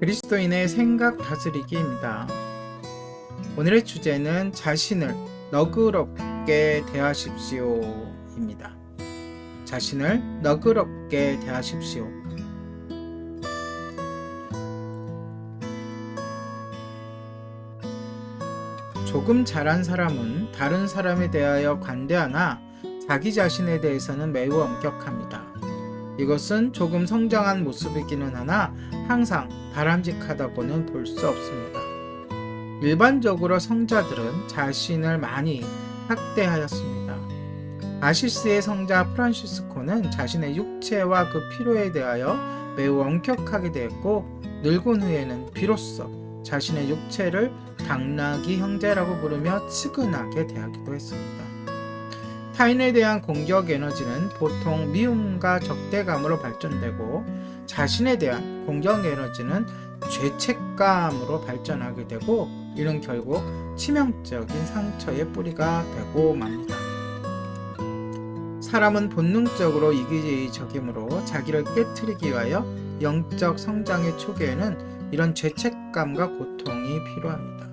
그리스도인의 생각 다스리기입니다. 오늘의 주제는 자신을 너그럽게 대하십시오입니다. 자신을 너그럽게 대하십시오. 조금 잘한 사람은 다른 사람에 대하여 관대하나 자기 자신에 대해서는 매우 엄격합니다. 이것은 조금 성장한 모습이기는 하나 항상 바람직하다고는 볼 수 없습니다. 일반적으로 성자들은 자신을 많이 학대하였습니다. 아시스의 성자 프란시스코는 자신의 육체와 그 필요에 대하여 매우 엄격하게 되었고 늙은 후에는 비로소 자신의 육체를 당나귀 형제라고 부르며 측은하게 대하기도 했습니다. 타인에 대한 공격 에너지는 보통 미움과 적대감으로 발전되고 자신에 대한 공격 에너지는 죄책감으로 발전하게 되고 이는 결국 치명적인 상처의 뿌리가 되고 맙니다. 사람은 본능적으로 이기적이므로 자기를 깨뜨리기 위하여 영적 성장의 초기에는 이런 죄책감과 고통이 필요합니다.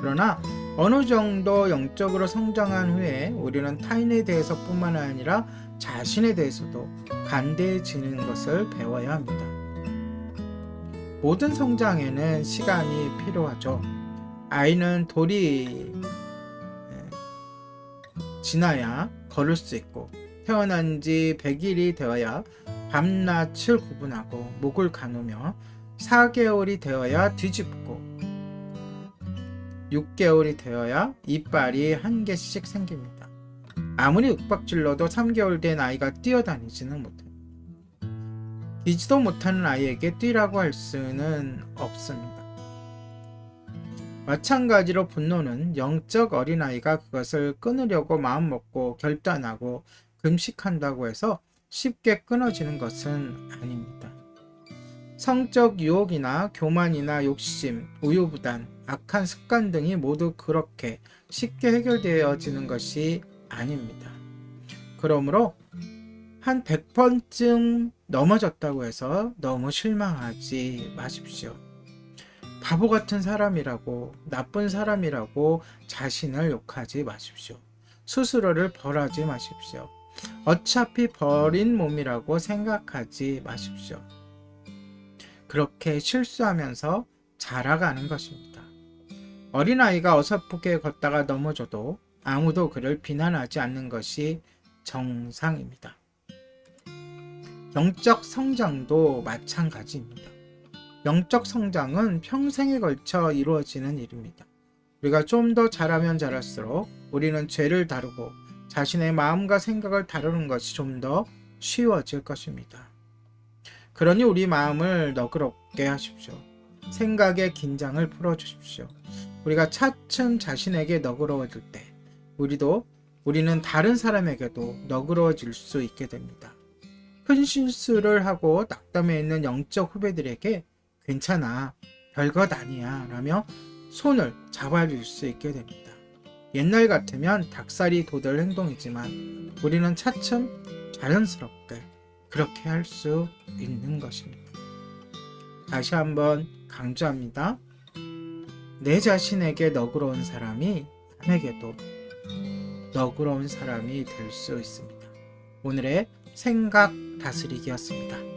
그러나 어느 정도 영적으로 성장한 후에 우리는 타인에 대해서뿐만 아니라 자신에 대해서도 관대해지는 것을 배워야 합니다. 모든 성장에는 시간이 필요하죠. 아이는 돌이 지나야 걸을 수 있고 태어난 지 100일이 되어야 밤낮을 구분하고 목을 가누며 4개월이 되어야 뒤집고 6개월이 되어야 이빨이 한 개씩 생깁니다. 아무리 윽박질러도 3개월 된 아이가 뛰어다니지는 못합니다. 뛰지도 못하는 아이에게 뛰라고 할 수는 없습니다. 마찬가지로 분노는 영적 어린아이가 그것을 끊으려고 마음먹고 결단하고 금식한다고 해서 쉽게 끊어지는 것은 아닙니다. 성적 유혹이나 교만이나 욕심, 우유부단, 악한 습관 등이 모두 그렇게 쉽게 해결되어지는 것이 아닙니다. 그러므로 한 100번쯤 넘어졌다고 해서 너무 실망하지 마십시오. 바보 같은 사람이라고 나쁜 사람이라고 자신을 욕하지 마십시오. 스스로를 벌하지 마십시오. 어차피 버린 몸이라고 생각하지 마십시오. 그렇게 실수하면서 자라가는 것입니다. 어린아이가 어설프게 걷다가 넘어져도 아무도 그를 비난하지 않는 것이 정상입니다. 영적 성장도 마찬가지입니다. 영적 성장은 평생에 걸쳐 이루어지는 일입니다. 우리가 좀더 잘하면 잘할수록 우리는 죄를 다루고 자신의 마음과 생각을 다루는 것이 좀 더 쉬워질 것입니다. 그러니 우리 마음을 너그럽게 하십시오. 생각의 긴장을 풀어주십시오. 우리가 차츰 자신에게 너그러워질 때 우리도 우리는 다른 사람에게도 너그러워질 수 있게 됩니다. 큰 실수를 하고 낙담해 있는 영적 후배들에게 괜찮아, 별것 아니야 라며 손을 잡아줄 수 있게 됩니다. 옛날 같으면 닭살이 돋을 행동이지만 우리는 차츰 자연스럽게 그렇게 할 수 있는 것입니다. 다시 한번 강조합니다. 내 자신에게 너그러운 사람이 남에게도 너그러운 사람이 될 수 있습니다. 오늘의 생각 다스리기였습니다.